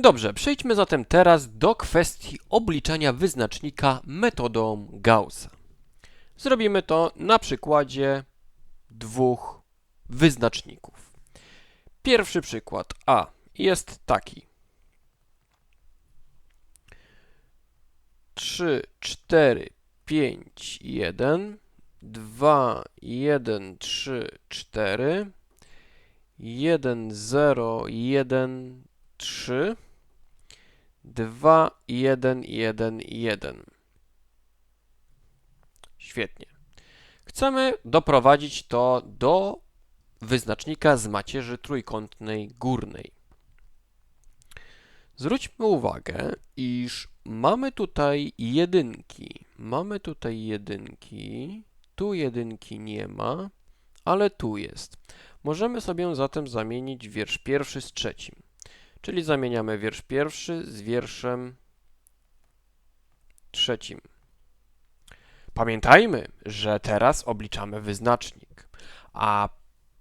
Dobrze, przejdźmy zatem teraz do kwestii obliczania wyznacznika metodą Gaussa. Zrobimy to na przykładzie dwóch wyznaczników. Pierwszy przykład A jest taki. 3, 4, 5, 1, 2, 1, 3, 4, 1, 0, 1, 3, 2, 1, 1, 1. Świetnie. Chcemy doprowadzić to do wyznacznika z macierzy trójkątnej górnej. Zwróćmy uwagę, iż mamy tutaj jedynki. Mamy tutaj jedynki, tu jedynki nie ma, ale tu jest. Możemy sobie zatem zamienić wiersz pierwszy z trzecim. Czyli zamieniamy wiersz pierwszy z wierszem trzecim. Pamiętajmy, że teraz obliczamy wyznacznik, a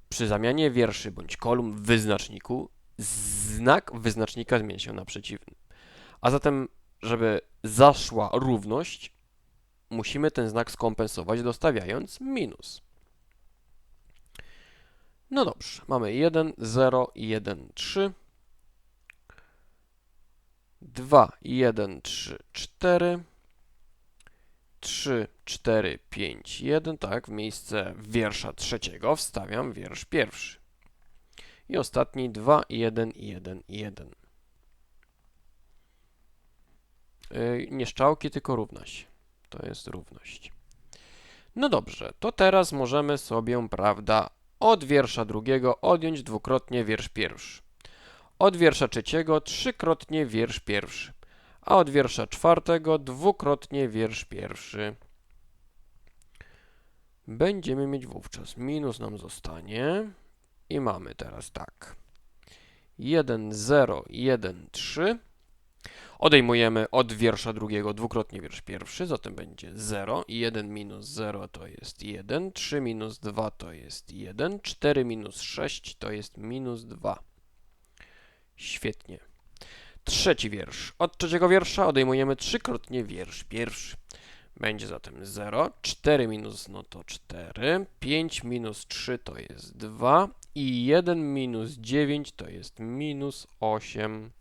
przy zamianie wierszy bądź kolumn w wyznaczniku znak wyznacznika zmienia się na przeciwny. A zatem, żeby zaszła równość, musimy ten znak skompensować dostawiając minus. No dobrze, mamy 1, 0, 1, 3, 2, 1, 3, 4, 3, 4, 5, 1, tak, w miejsce wiersza trzeciego wstawiam wiersz pierwszy. I ostatni 2, 1, 1, 1. Yy, nie szczałki, tylko równa się. To jest równość. No dobrze, to teraz możemy sobie, prawda, od wiersza drugiego odjąć dwukrotnie wiersz pierwszy. Od wiersza trzeciego trzykrotnie wiersz pierwszy. A od wiersza czwartego dwukrotnie wiersz pierwszy. Będziemy mieć wówczas minus nam zostanie i mamy teraz tak. 1, 0, 1, 3. Odejmujemy od wiersza drugiego dwukrotnie wiersz pierwszy, zatem będzie 0. 1 minus 0 to jest 1, 3 minus 2 to jest 1, 4 minus 6 to jest minus 2. Świetnie. Trzeci wiersz. Od trzeciego wiersza odejmujemy trzykrotnie wiersz pierwszy. Będzie zatem 0, 4 minus no to 4, 5 minus 3 to jest 2 i 1 minus 9 to jest minus 8.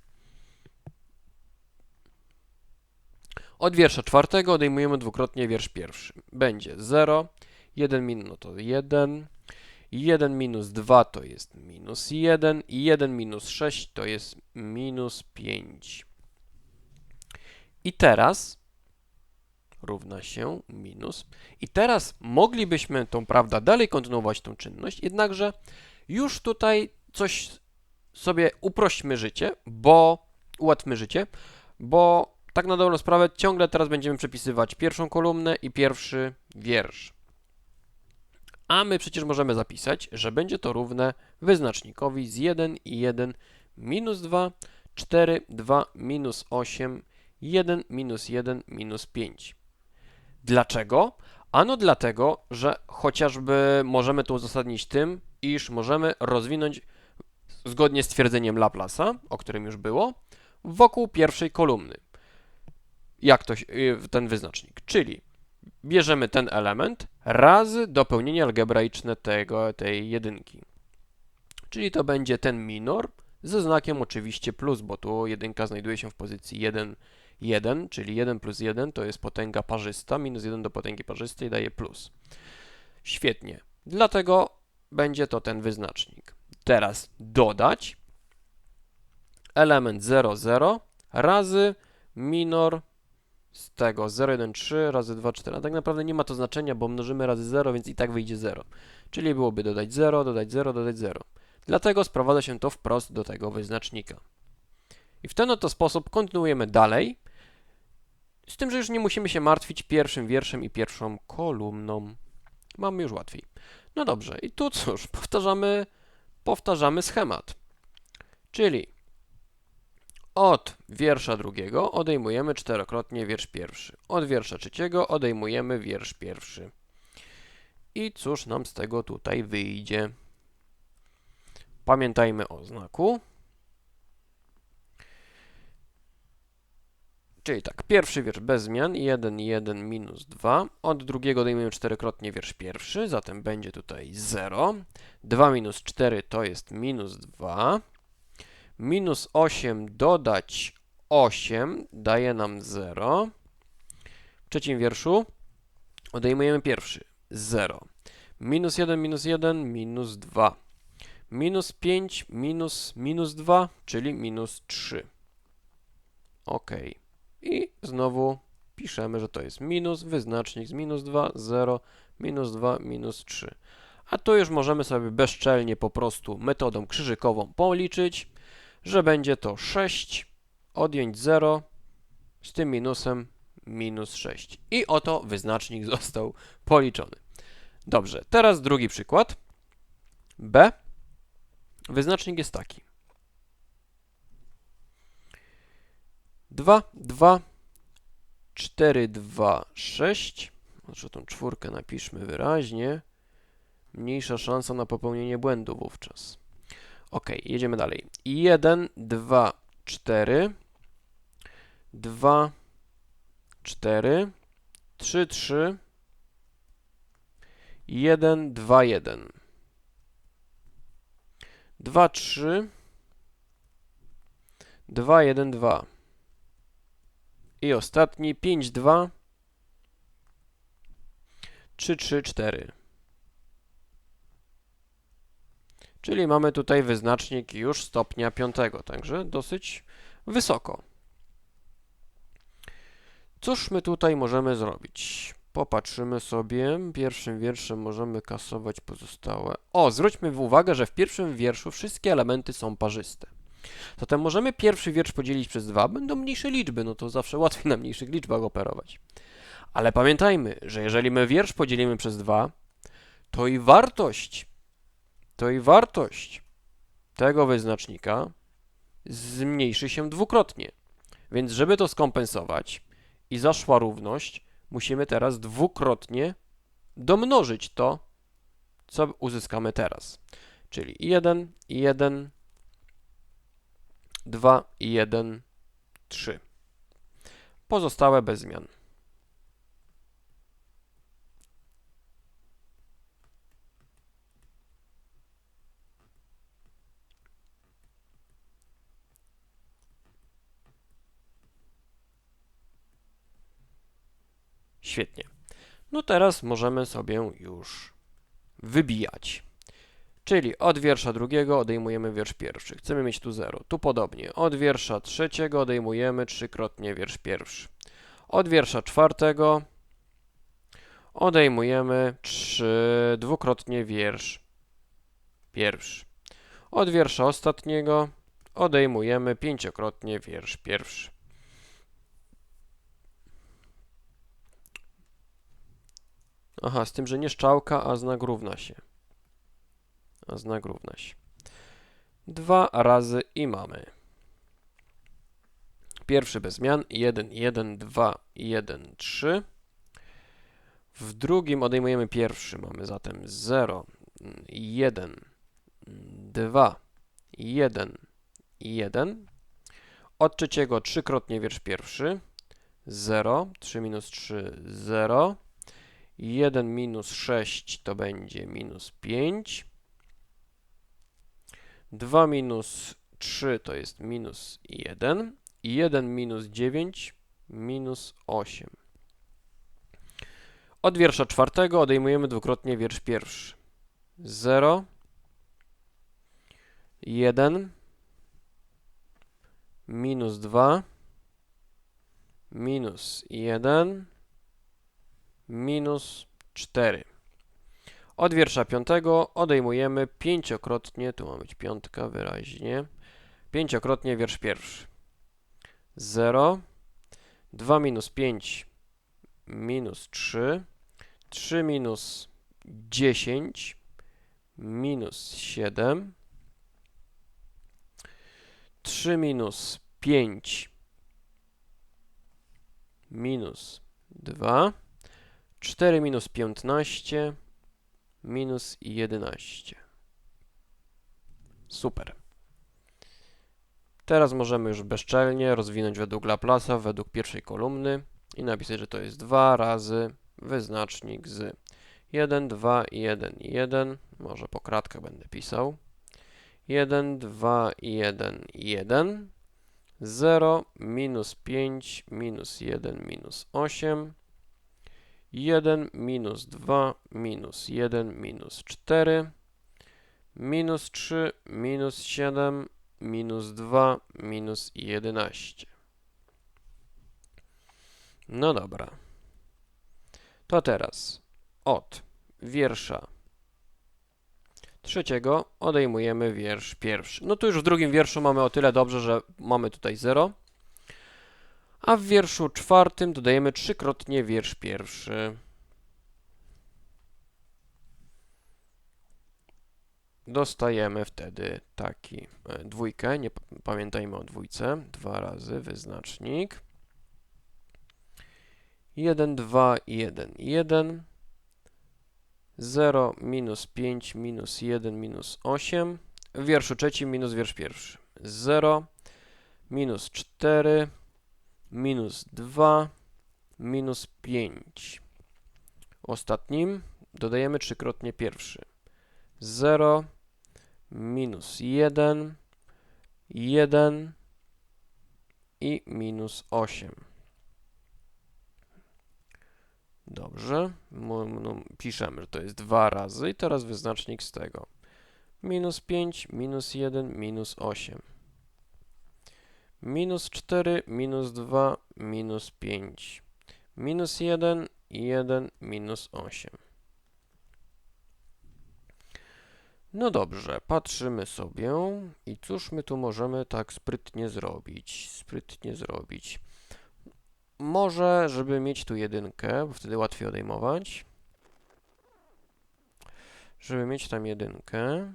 Od wiersza czwartego odejmujemy dwukrotnie wiersz pierwszy. Będzie 0, 1 minus no to 1, 1 minus 2 to jest minus 1 i 1 minus 6 to jest minus 5. I teraz równa się minus. I teraz moglibyśmy tą, prawda, dalej kontynuować tą czynność, jednakże już tutaj coś sobie uprośćmy życie, bo ułatwmy życie, bo tak na dobrą sprawę ciągle teraz będziemy przepisywać pierwszą kolumnę i pierwszy wiersz. A my przecież możemy zapisać, że będzie to równe wyznacznikowi z 1 i 1 minus 2, 4, 2, minus 8, 1, minus 1, minus 5. Dlaczego? Ano dlatego, że chociażby możemy to uzasadnić tym, iż możemy rozwinąć zgodnie z twierdzeniem Laplace'a, o którym już było, wokół pierwszej kolumny. Jak to y, ten wyznacznik? Czyli bierzemy ten element razy dopełnienie algebraiczne tego, tej jedynki. Czyli to będzie ten minor ze znakiem oczywiście plus, bo tu jedynka znajduje się w pozycji 1, 1, czyli 1 plus 1 to jest potęga parzysta, minus 1 do potęgi parzystej daje plus. Świetnie. Dlatego będzie to ten wyznacznik. Teraz dodać element 0, 0 razy minor z tego 0, 1, 3 razy 2, 4. A tak naprawdę nie ma to znaczenia, bo mnożymy razy 0, więc i tak wyjdzie 0. Czyli byłoby dodać 0, dodać 0, dodać 0. Dlatego sprowadza się to wprost do tego wyznacznika. I w ten oto sposób kontynuujemy dalej, z tym, że już nie musimy się martwić pierwszym wierszem i pierwszą kolumną. Mamy już łatwiej. No dobrze, i tu cóż, powtarzamy, powtarzamy schemat. Czyli od wiersza drugiego odejmujemy czterokrotnie wiersz pierwszy. Od wiersza trzeciego odejmujemy wiersz pierwszy. I cóż nam z tego tutaj wyjdzie? Pamiętajmy o znaku. Czyli tak, pierwszy wiersz bez zmian, 1, 1, minus 2. Od drugiego odejmujemy czterokrotnie wiersz pierwszy, zatem będzie tutaj 0. 2 minus 4 to jest minus 2. Minus 8 dodać 8 daje nam 0. W trzecim wierszu odejmujemy pierwszy, 0. Minus 1, minus 1, minus 2. Minus 5, minus, minus 2, czyli minus 3. OK. I znowu piszemy, że to jest minus, wyznacznik z minus 2, 0, minus 2, minus 3. A tu już możemy sobie bezczelnie po prostu metodą krzyżykową policzyć, że będzie to 6, odjąć 0, z tym minusem minus 6. I oto wyznacznik został policzony. Dobrze, teraz drugi przykład. B. Wyznacznik jest taki. 2, 2, 4, 2, 6. Może tą czwórkę napiszmy wyraźnie. Mniejsza szansa na popełnienie błędu wówczas. Ok, jedziemy dalej. 1, 2, 4, 2, 4, 3, 3, 1, 2, 1. 2, 3, 2, 1, 2. I ostatni 5, 2, 3, 3, 4. Czyli mamy tutaj wyznacznik już stopnia piątego, także dosyć wysoko. Cóż my tutaj możemy zrobić? Popatrzymy sobie. Pierwszym wierszem możemy kasować pozostałe. O, zwróćmy uwagę, że w pierwszym wierszu wszystkie elementy są parzyste. Zatem możemy pierwszy wiersz podzielić przez dwa, będą mniejsze liczby, no to zawsze łatwiej na mniejszych liczbach operować. Ale pamiętajmy, że jeżeli my wiersz podzielimy przez dwa, to i wartość, to i wartość tego wyznacznika zmniejszy się dwukrotnie. Więc żeby to skompensować i zaszła równość, musimy teraz dwukrotnie domnożyć to, co uzyskamy teraz. Czyli 1, 1, 2, 1, 3. Pozostałe bez zmian. Świetnie. No teraz możemy sobie już wybijać. Czyli od wiersza drugiego odejmujemy wiersz pierwszy. Chcemy mieć tu 0. Tu podobnie. Od wiersza trzeciego odejmujemy trzykrotnie wiersz pierwszy. Od wiersza czwartego odejmujemy trzy, dwukrotnie wiersz pierwszy. Od wiersza ostatniego odejmujemy pięciokrotnie wiersz pierwszy. Aha, z tym, że nie szczałka, a znak równa się. A znak równa się. Dwa razy i mamy. Pierwszy bez zmian. 1, 1, 2, 1, 3. W drugim odejmujemy pierwszy. Mamy zatem 0, 1, 2, 1, 1. Od trzeciego trzykrotnie wiersz pierwszy. 0, 3 minus 3, 0. 1 minus 6 to będzie minus 5. 2 minus 3 to jest minus 1. I 1 minus 9 minus 8. Od wiersza czwartego odejmujemy dwukrotnie wiersz pierwszy. 0, 1, minus 2, minus 1, minus 4. Od wiersza piątego odejmujemy pięciokrotnie, tu ma być piątka wyraźnie, pięciokrotnie wiersz pierwszy. 0, 2 minus 5 minus 3, 3 minus 10 minus 7, 3 minus 5 minus 2, 4 minus 15 minus 11. Super. Teraz możemy już bezczelnie rozwinąć według Laplace'a, według pierwszej kolumny i napisać, że to jest 2 razy wyznacznik z 1, 2, 1, 1. Może po kratkach będę pisał. 1, 2, 1, 1. 0, minus 5, minus 1, minus 8. 1, minus 2, minus 1, minus 4. Minus 3, minus 7, minus 2, minus 11. No dobra. To teraz od wiersza trzeciego odejmujemy wiersz pierwszy. No tu już w drugim wierszu mamy o tyle dobrze, że mamy tutaj 0. A w wierszu czwartym dodajemy trzykrotnie wiersz pierwszy. Dostajemy wtedy taki e, dwójkę, nie pamiętajmy o dwójce, dwa razy wyznacznik. 1, 2, 1, 1. 0, minus 5, minus 1, minus 8. W wierszu trzecim minus wiersz pierwszy. 0, minus 4, minus 2, minus 5. W ostatnim dodajemy trzykrotnie pierwszy. 0, minus 1, 1 i minus 8. Dobrze, piszemy, że to jest 2 razy i teraz wyznacznik z tego. Minus 5, minus 1, minus 8. Minus 4, minus 2, minus 5. Minus 1, 1, minus 8. No dobrze, patrzymy sobie i cóż my tu możemy tak sprytnie zrobić? Sprytnie zrobić. Może, żeby mieć tu jedynkę, bo wtedy łatwiej odejmować. Żeby mieć tam jedynkę,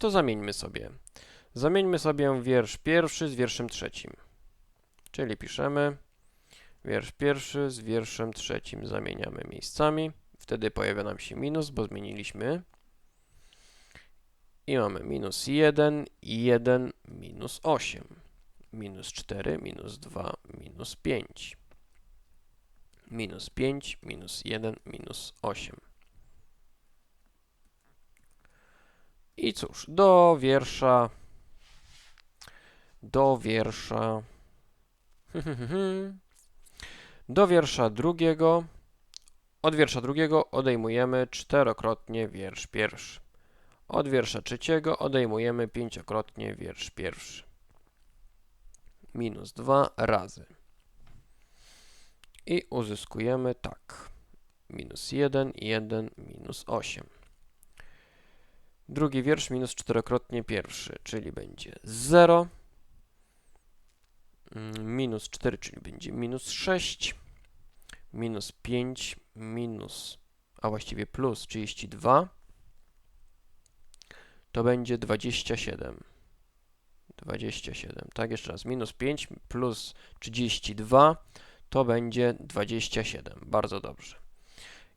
to zamieńmy sobie. Zamieńmy sobie wiersz pierwszy z wierszem trzecim. Czyli piszemy wiersz pierwszy z wierszem trzecim. Zamieniamy miejscami. Wtedy pojawia nam się minus, bo zmieniliśmy. I mamy minus 1, 1, minus 8 minus 4, minus 2, minus 5. Minus 5, minus 1, minus 8. I cóż, do wiersza, do wiersza, do wiersza drugiego, od wiersza drugiego odejmujemy czterokrotnie wiersz pierwszy. Od wiersza trzeciego odejmujemy pięciokrotnie wiersz pierwszy minus 2 razy. I uzyskujemy tak. Minus 1, 1, minus 8. Drugi wiersz minus czterokrotnie pierwszy, czyli będzie 0. mm, Minus 4, czyli będzie minus 6. Minus 5, minus, a właściwie plus 32. To będzie 27. 27. Tak, jeszcze raz. Minus 5 plus 32 to będzie 27. Bardzo dobrze.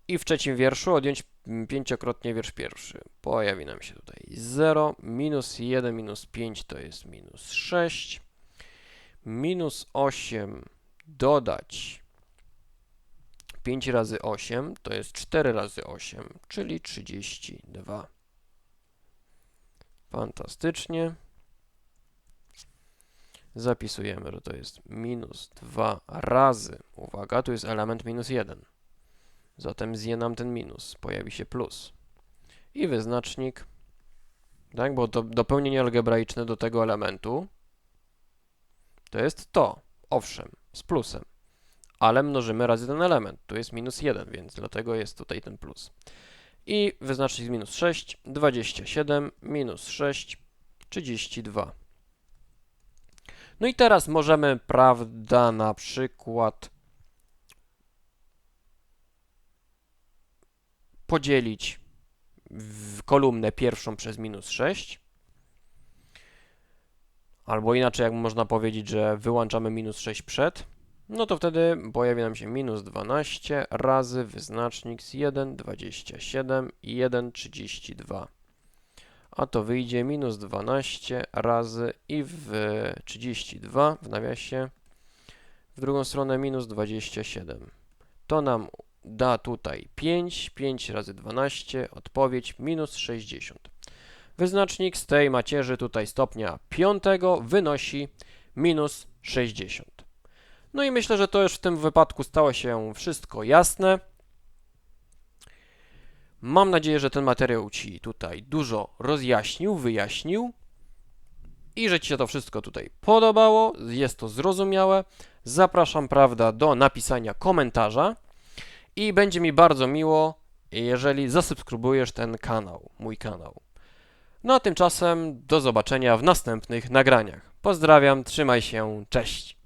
I w trzecim wierszu odjąć mm, pięciokrotnie wiersz pierwszy. Pojawi nam się tutaj 0, minus 1, minus 5 to jest minus 6, minus 8 dodać 5 razy 8 to jest 4 razy 8, czyli 32. Fantastycznie zapisujemy, że to jest minus 2 razy, uwaga, tu jest element minus 1. Zatem zje nam ten minus, pojawi się plus. I wyznacznik, tak, bo to dopełnienie algebraiczne do tego elementu to jest to, owszem, z plusem, ale mnożymy razy ten element, tu jest minus 1, więc dlatego jest tutaj ten plus. I wyznacznik z minus 6, 27, minus 6, 32. No i teraz możemy, prawda, na przykład podzielić kolumnę pierwszą przez minus 6. Albo inaczej, jak można powiedzieć, że wyłączamy minus 6 przed, no to wtedy pojawi nam się minus 12 razy wyznacznik z 1, 27 i 1, 32. a to wyjdzie minus 12 razy i w 32 w nawiasie, w drugą stronę minus 27. To nam da tutaj 5, 5 razy 12, odpowiedź minus 60. Wyznacznik z tej macierzy tutaj stopnia piątego wynosi minus 60. No i myślę, że to już w tym wypadku stało się wszystko jasne. Mam nadzieję, że ten materiał Ci tutaj dużo rozjaśnił, wyjaśnił i że Ci się to wszystko tutaj podobało, jest to zrozumiałe. Zapraszam, prawda, do napisania komentarza i będzie mi bardzo miło, jeżeli zasubskrybujesz ten kanał, mój kanał. No a tymczasem do zobaczenia w następnych nagraniach. Pozdrawiam, trzymaj się, cześć.